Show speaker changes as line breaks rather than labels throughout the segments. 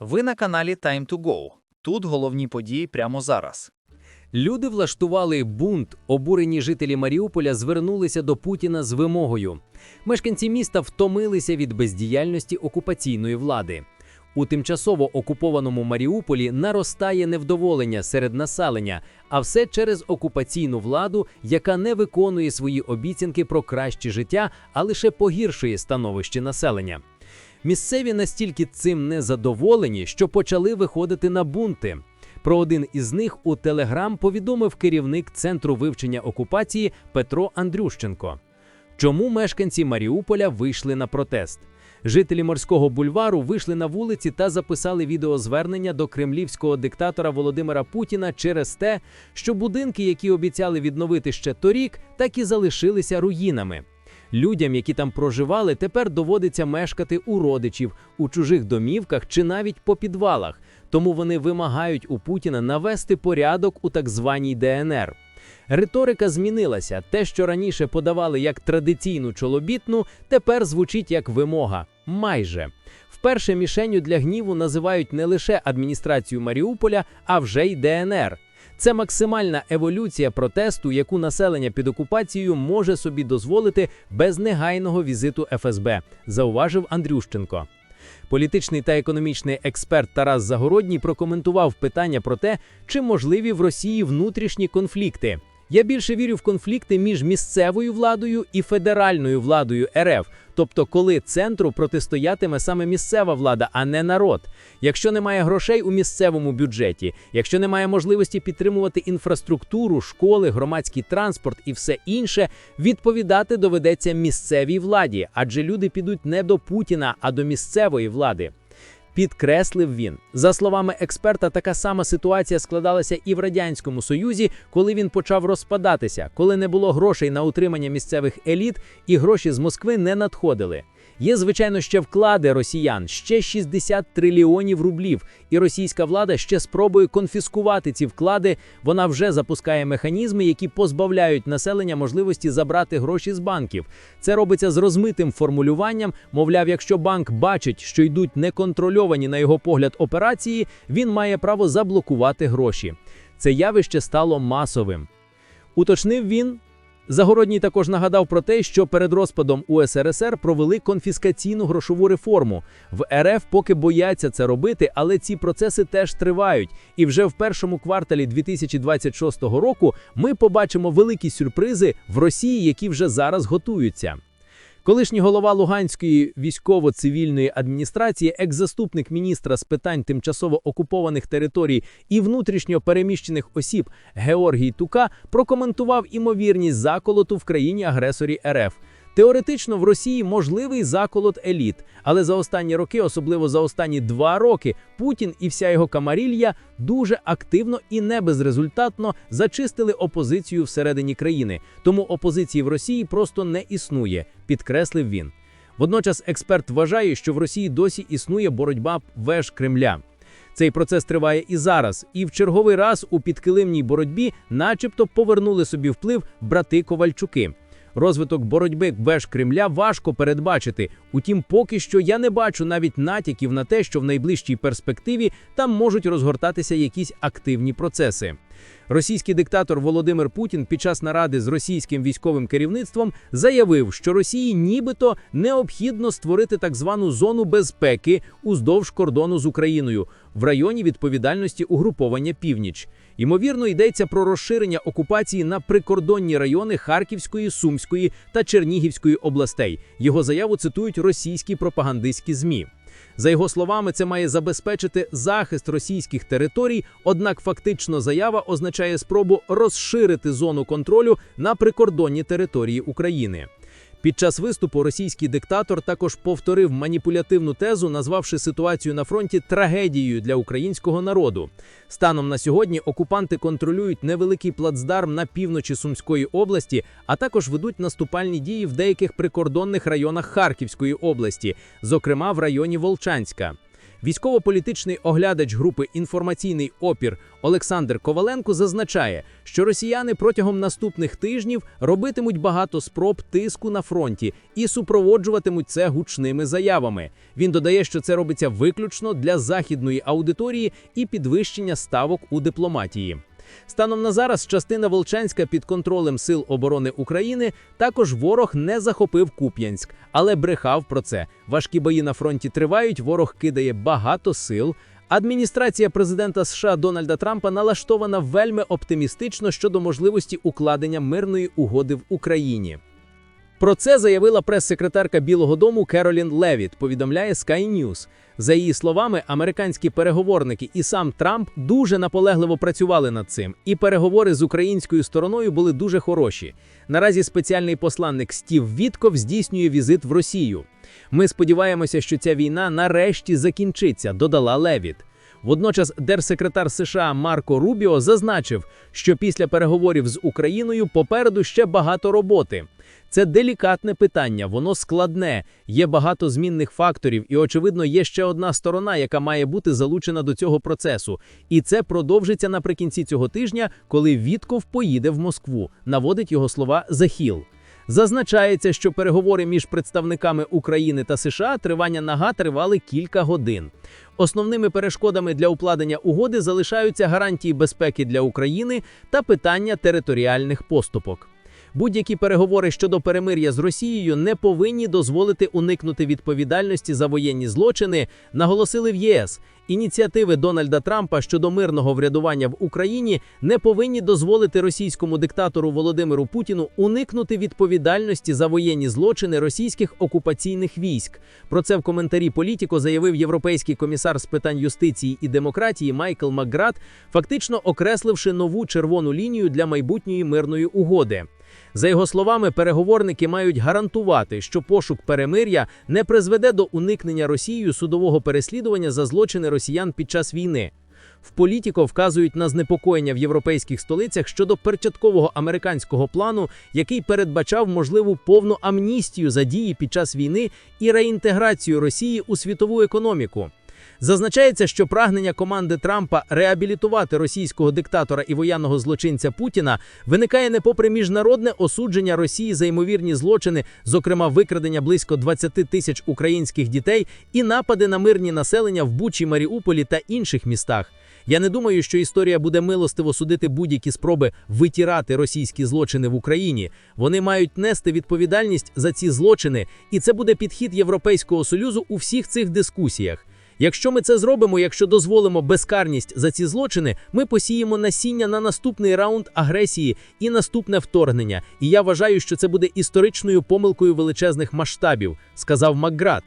Ви на каналі Time to Go. Тут головні події прямо зараз.
Люди влаштували бунт. Обурені жителі Маріуполя звернулися до Путіна з вимогою. Мешканці міста втомилися від бездіяльності окупаційної влади. У тимчасово окупованому Маріуполі наростає невдоволення серед населення, а все через окупаційну владу, яка не виконує свої обіцянки про краще життя, а лише погіршує становище населення. Місцеві настільки цим незадоволені, що почали виходити на бунти. Про один із них у Телеграм повідомив керівник центру вивчення окупації Петро Андрющенко. Чому мешканці Маріуполя вийшли на протест? Жителі морського бульвару вийшли на вулиці та записали відеозвернення до кремлівського диктатора Володимира Путіна через те, що будинки, які обіцяли відновити ще торік, так і залишилися руїнами. Людям, які там проживали, тепер доводиться мешкати у родичів, у чужих домівках чи навіть по підвалах. Тому вони вимагають у Путіна навести порядок у так званій ДНР. Риторика змінилася. Те, що раніше подавали як традиційну чолобітну, тепер звучить як вимога. Майже. Вперше мішенню для гніву називають не лише адміністрацію Маріуполя, а вже й ДНР. Це максимальна еволюція протесту, яку населення під окупацією може собі дозволити без негайного візиту ФСБ, зауважив Андрющенко. Політичний та економічний експерт Тарас Загородній прокоментував питання про те, чи можливі в Росії внутрішні конфлікти. Я більше вірю в конфлікти між місцевою владою і федеральною владою РФ, тобто коли центру протистоятиме саме місцева влада, а не народ. Якщо немає грошей у місцевому бюджеті, якщо немає можливості підтримувати інфраструктуру, школи, громадський транспорт і все інше, відповідати доведеться місцевій владі, адже люди підуть не до Путіна, а до місцевої влади. Підкреслив він. За словами експерта, така сама ситуація складалася і в Радянському Союзі, коли він почав розпадатися, коли не було грошей на утримання місцевих еліт і гроші з Москви не надходили. Є, звичайно, ще вклади росіян, ще 60 трильйонів рублів, і російська влада ще спробує конфіскувати ці вклади. Вона вже запускає механізми, які позбавляють населення можливості забрати гроші з банків. Це робиться з розмитим формулюванням. Мовляв, якщо банк бачить, що йдуть неконтрольовані на його погляд операції, він має право заблокувати гроші. Це явище стало масовим. Уточнив він. Загородній також нагадав про те, що перед розпадом УСРСР провели конфіскаційну грошову реформу. В РФ поки бояться це робити, але ці процеси теж тривають. І вже в першому кварталі 2026 року ми побачимо великі сюрпризи в Росії, які вже зараз готуються. Колишній голова Луганської військово-цивільної адміністрації, екс-заступник міністра з питань тимчасово окупованих територій і внутрішньо переміщених осіб Георгій Тука прокоментував імовірність заколоту в країні-агресорі РФ. Теоретично в Росії можливий заколот еліт, але за останні роки, особливо за останні два роки, Путін і вся його камарілья дуже активно і не безрезультатно зачистили опозицію всередині країни. Тому опозиції в Росії просто не існує, підкреслив він. Водночас експерт вважає, що в Росії досі існує боротьба веж Кремля. Цей процес триває і зараз, і в черговий раз у підкилимній боротьбі, начебто, повернули собі вплив брати Ковальчуки. Розвиток боротьби веж Кремля важко передбачити. Утім, поки що я не бачу навіть натяків на те, що в найближчій перспективі там можуть розгортатися якісь активні процеси. Російський диктатор Володимир Путін під час наради з російським військовим керівництвом заявив, що Росії нібито необхідно створити так звану зону безпеки уздовж кордону з Україною в районі відповідальності угруповання Північ. Ймовірно, йдеться про розширення окупації на прикордонні райони Харківської, Сумської та Чернігівської областей. Його заяву цитують російські пропагандистські змі. За його словами, це має забезпечити захист російських територій. Однак, фактично, заява означає спробу розширити зону контролю на прикордонні території України. Під час виступу російський диктатор також повторив маніпулятивну тезу, назвавши ситуацію на фронті трагедією для українського народу. Станом на сьогодні окупанти контролюють невеликий плацдарм на півночі Сумської області, а також ведуть наступальні дії в деяких прикордонних районах Харківської області, зокрема в районі Волчанська. Військово-політичний оглядач групи Інформаційний опір Олександр Коваленко зазначає, що росіяни протягом наступних тижнів робитимуть багато спроб тиску на фронті і супроводжуватимуть це гучними заявами. Він додає, що це робиться виключно для західної аудиторії і підвищення ставок у дипломатії. Станом на зараз частина Волчанська під контролем Сил оборони України також ворог не захопив Куп'янськ, але брехав про це. Важкі бої на фронті тривають. Ворог кидає багато сил. Адміністрація президента США Дональда Трампа налаштована вельми оптимістично щодо можливості укладення мирної угоди в Україні. Про це заявила прес-секретарка Білого Дому Керолін Левіт, повідомляє Sky News. За її словами, американські переговорники і сам Трамп дуже наполегливо працювали над цим, і переговори з українською стороною були дуже хороші. Наразі спеціальний посланник Стів Вітков здійснює візит в Росію. Ми сподіваємося, що ця війна нарешті закінчиться, додала Левіт. Водночас держсекретар США Марко Рубіо зазначив, що після переговорів з Україною попереду ще багато роботи. Це делікатне питання, воно складне, є багато змінних факторів, і, очевидно, є ще одна сторона, яка має бути залучена до цього процесу. І це продовжиться наприкінці цього тижня, коли Вітков поїде в Москву, наводить його слова Захіл. Зазначається, що переговори між представниками України та США тривання нага тривали кілька годин. Основними перешкодами для укладення угоди залишаються гарантії безпеки для України та питання територіальних поступок. Будь-які переговори щодо перемир'я з Росією не повинні дозволити уникнути відповідальності за воєнні злочини, наголосили в ЄС. Ініціативи Дональда Трампа щодо мирного врядування в Україні не повинні дозволити російському диктатору Володимиру Путіну уникнути відповідальності за воєнні злочини російських окупаційних військ. Про це в коментарі Політіко заявив європейський комісар з питань юстиції і демократії Майкл Макград, фактично окресливши нову червону лінію для майбутньої мирної угоди. За його словами, переговорники мають гарантувати, що пошук перемир'я не призведе до уникнення Росією судового переслідування за злочини росіян під час війни. В політіко вказують на знепокоєння в європейських столицях щодо перчаткового американського плану, який передбачав можливу повну амністію за дії під час війни і реінтеграцію Росії у світову економіку. Зазначається, що прагнення команди Трампа реабілітувати російського диктатора і воєнного злочинця Путіна виникає не попри міжнародне осудження Росії за ймовірні злочини, зокрема викрадення близько 20 тисяч українських дітей і напади на мирні населення в Бучі, Маріуполі та інших містах. Я не думаю, що історія буде милостиво судити будь-які спроби витірати російські злочини в Україні. Вони мають нести відповідальність за ці злочини, і це буде підхід Європейського союзу у всіх цих дискусіях. Якщо ми це зробимо, якщо дозволимо безкарність за ці злочини, ми посіємо насіння на наступний раунд агресії і наступне вторгнення. І я вважаю, що це буде історичною помилкою величезних масштабів, сказав Макград.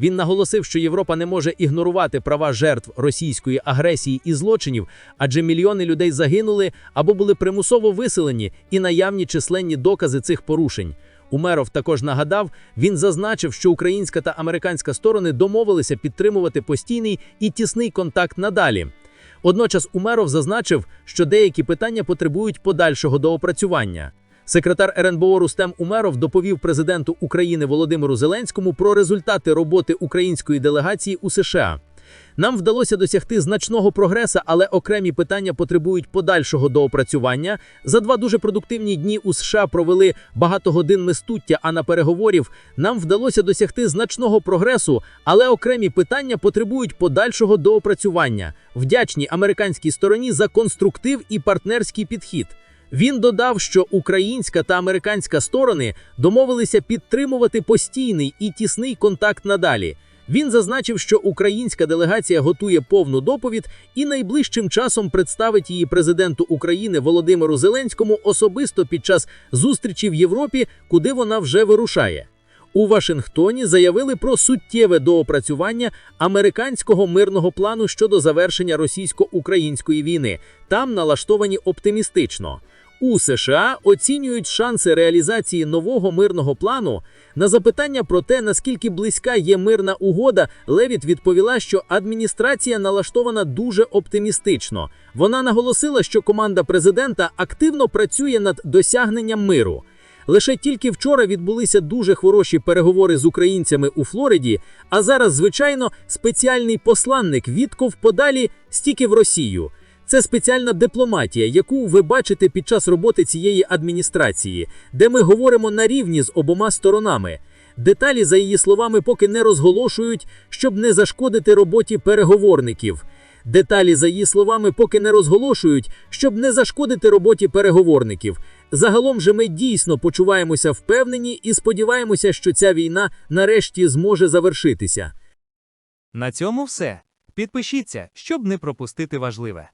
Він наголосив, що Європа не може ігнорувати права жертв російської агресії і злочинів, адже мільйони людей загинули або були примусово виселені, і наявні численні докази цих порушень. Умеров також нагадав, він зазначив, що українська та американська сторони домовилися підтримувати постійний і тісний контакт надалі. Водночас Умеров зазначив, що деякі питання потребують подальшого доопрацювання. Секретар РНБО Рустем Умеров доповів президенту України Володимиру Зеленському про результати роботи української делегації у США. Нам вдалося досягти значного прогреса, але окремі питання потребують подальшого доопрацювання. За два дуже продуктивні дні у США провели багато годин мистуття. А на переговорів нам вдалося досягти значного прогресу, але окремі питання потребують подальшого доопрацювання. Вдячні американській стороні за конструктив і партнерський підхід. Він додав, що українська та американська сторони домовилися підтримувати постійний і тісний контакт надалі. Він зазначив, що українська делегація готує повну доповідь і найближчим часом представить її президенту України Володимиру Зеленському особисто під час зустрічі в Європі, куди вона вже вирушає. У Вашингтоні заявили про суттєве доопрацювання американського мирного плану щодо завершення російсько-української війни. Там налаштовані оптимістично. У США оцінюють шанси реалізації нового мирного плану. На запитання про те, наскільки близька є мирна угода, Левіт відповіла, що адміністрація налаштована дуже оптимістично. Вона наголосила, що команда президента активно працює над досягненням миру. Лише тільки вчора відбулися дуже хороші переговори з українцями у Флориді, а зараз, звичайно, спеціальний посланник Вітков подалі стільки в Росію. Це спеціальна дипломатія, яку ви бачите під час роботи цієї адміністрації, де ми говоримо на рівні з обома сторонами. Деталі, за її словами, поки не розголошують, щоб не зашкодити роботі переговорників. Деталі, за її словами, поки не розголошують, щоб не зашкодити роботі переговорників. Загалом же ми дійсно почуваємося впевнені і сподіваємося, що ця війна нарешті зможе завершитися.
На цьому все. Підпишіться, щоб не пропустити важливе.